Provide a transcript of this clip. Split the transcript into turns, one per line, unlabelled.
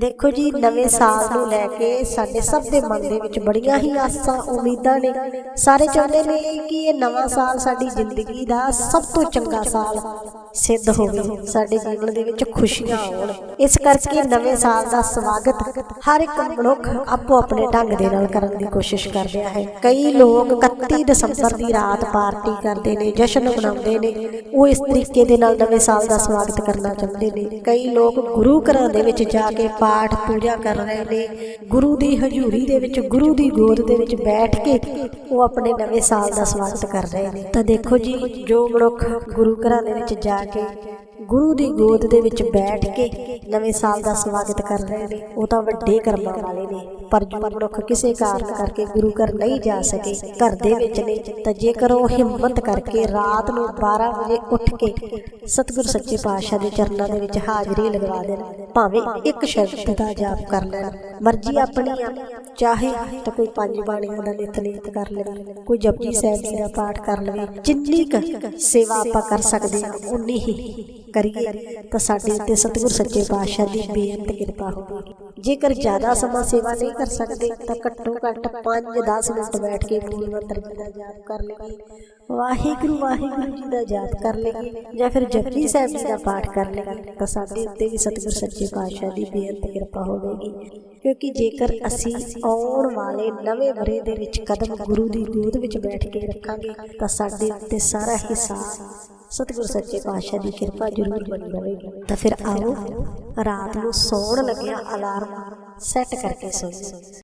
ਦੇਖੋ ਜੀ ਨਵੇਂ ਸਾਲ ਨੂੰ ਲੈ ਕੇ ਸਾਡੇ ਸਭ ਦੇ ਮਨ ਦੇ ਵਿੱਚ ਬੜੀਆਂ ਹੀ ਆਸਾਂ ਉਮੀਦਾਂ ਨੇ। ਸਾਰੇ ਚਾਹੁੰਦੇ ਨੇ ਕਿ ਇਹ ਨਵਾਂ ਸਾਲ ਸਾਡੀ ਜ਼ਿੰਦਗੀ ਦਾ ਸਭ ਤੋਂ ਚੰਗਾ ਸਾਲ ਸਿੱਧ ਹੋਵੇ ਸਾਡੇ ਜੀਵਨ ਦੇ ਵਿੱਚ ਖੁਸ਼ੀਆਂ ਆਉਣ। ਇਸ ਕਰਕੇ ਨਵੇਂ ਸਾਲ ਦਾ ਸਵਾਗਤ ਹਰ ਇੱਕ ਮਨੁੱਖ ਆਪੋ ਆਪਣੇ ਢੰਗ ਦੇ ਨਾਲ ਕਰਨ ਦੀ ਕੋਸ਼ਿਸ਼ ਕਰ ਰਿਹਾ ਹੈ। ਕਈ ਲੋਕ 31 ਦਸੰਬਰ ਦੀ ਰਾਤ ਪਾਰਟੀ ਕਰਦੇ ਨੇ, ਜਸ਼ਨ ਮਨਾਉਂਦੇ ਨੇ, ਉਹ ਇਸ ਤਰੀਕੇ ਦੇ ਨਾਲ ਨਵੇਂ ਸਾਲ ਦਾ ਸਵਾਗਤ ਕਰਨਾ ਚਾਹੁੰਦੇ ਨੇ। ਕਈ ਲੋਕ ਗੁਰੂ ਘਰਾਂ ਦੇ ਵਿੱਚ ਜਾ ਕੇ ਪਾਠ ਪੂਜਾ ਕਰ ਰਹੇ ਨੇ, ਗੁਰੂ ਦੀ ਹਜ਼ੂਰੀ ਦੇ ਵਿੱਚ, ਗੁਰੂ ਦੀ ਗੋਦ ਦੇ ਵਿੱਚ ਬੈਠ ਕੇ ਉਹ ਆਪਣੇ ਨਵੇਂ ਸਾਲ ਦਾ ਸਵਾਗਤ ਕਰ ਰਹੇ ਨੇ। ਤਾਂ ਦੇਖੋ ਜੀ, ਜੋ ਮਨੁੱਖ ਗੁਰੂ ਘਰਾਂ ਦੇ ਵਿੱਚ ਜਾ ਕੇ, ਗੁਰੂ ਦੀ ਗੋਦ ਦੇ ਵਿੱਚ ਬੈਠ ਕੇ ਨਵੇਂ ਸਾਲ ਦਾ ਸਵਾਗਤ ਕਰ ਰਹੇ ਨੇ। ਉਹ ਤਾਂ ਵੱਡੇ ਕਰਮਾਂ ਵਾਲੇ ਨੇ। ਪਰ ਜੋ ਮਨੁੱਖ ਕਿਸੇ ਕਾਰਨ ਕਰਕੇ ਗੁਰੂ ਘਰ ਨਹੀਂ ਜਾ ਸਕੇ, ਘਰ ਦੇ ਵਿੱਚ ਨੇ, ਤਾਂ ਜੇਕਰ ਉਹ ਹਿੰਮਤ ਕਰਕੇ ਰਾਤ ਨੂੰ 12 ਵਜੇ ਉੱਠ ਕੇ ਸਤਿਗੁਰ ਸੱਚੇ ਪਾਤਸ਼ਾਹ ਦੇ ਚਰਨਾਂ ਦੇ ਵਿੱਚ ਹਾਜ਼ਰੀ ਲਗਵਾ ਦੇਣ, ਭਾਵੇਂ ਇੱਕ ਸ਼ਬਦ ਦਾ ਜਾਪ ਕਰ ਲੈਣ, ਮਰਜ਼ੀ ਆਪਣੀ ਆ, ਚਾਹੇ ਤਾਂ ਕੋਈ ਪੰਜ ਬਾਣੀਆਂ ਦਾ ਨਿਤਨੇਮ ਕਰ ਲਵੇ ਕੋਈ ਜਪਜੀ ਸਾਹਿਬ ਜੀ ਦਾ ਪਾਠ ਕਰ ਲਵੇ, ਜਿੰਨੀ ਕੁ ਸੇਵਾ ਆਪਾਂ ਕਰ ਸਕਦੇ ਹਾਂ, ਉਨੀ ਹੀ। ਕਰੀਏ ਤਾਂ ਸਾਡੇ ਉੱਤੇ ਸਤਿਗੁਰ ਸੱਚੇ ਪਾਤਸ਼ਾਹ ਦੀ ਬੇਅੰਤ ਕਿਰਪਾ ਹੋਵੇਗੀ ਜੇਕਰ ਜ਼ਿਆਦਾ ਸਮਾਂ ਸੇਵਾ ਨਹੀਂ ਕਰ ਸਕਦੇ, ਤਾਂ ਘੱਟੋ ਘੱਟ 5-10 ਮਿੰਟ ਬੈਠ ਕੇ ਮੂਲ ਮੰਤਰ ਜੀ ਦਾ ਜਾਪ ਕਰ ਲਈਏ। ਵਾਹਿਗੁਰੂ ਵਾਹਿਗੁਰੂ ਜੀ ਦਾ ਜਾਪ ਕਰ ਲਈਏ ਜਾਂ ਫਿਰ ਜਪਜੀ ਸਾਹਿਬ ਜੀ ਦਾ ਪਾਠ ਕਰ ਲਈਏ, ਤਾਂ ਸਾਡੇ ਉੱਤੇ ਵੀ ਸਤਿਗੁਰ ਸੱਚੇ ਪਾਤਸ਼ਾਹ ਦੀ ਬੇਅੰਤ ਕਿਰਪਾ ਹੋਵੇਗੀ। ਕਿਉਂਕਿ ਜੇਕਰ ਅਸੀਂ ਆਉਣ ਵਾਲੇ ਨਵੇਂ ਵਰੇ ਦੇ ਵਿੱਚ ਕਦਮ ਗੁਰੂ ਦੀ ਗੋਦ ਵਿੱਚ ਬੈਠ ਕੇ ਰੱਖਾਂਗੇ, ਤਾਂ ਸਾਡੇ ਉੱਤੇ ਸਾਰਾ ਹਿਸਾਬ ਸਤਿਗੁਰ ਸੱਚੇ ਪਾਤਸ਼ਾਹ ਦੀ ਕਿਰਪਾ ਜ਼ਰੂਰ ਬਣੀ ਰਹੇਗੀ। ਤਾਂ ਫਿਰ ਆਓ, ਰਾਤ ਨੂੰ ਸੌਣ ਲੱਗਿਆ ਅਲਾਰਮ ਸੈੱਟ ਕਰਕੇ ਸੋਈਏ।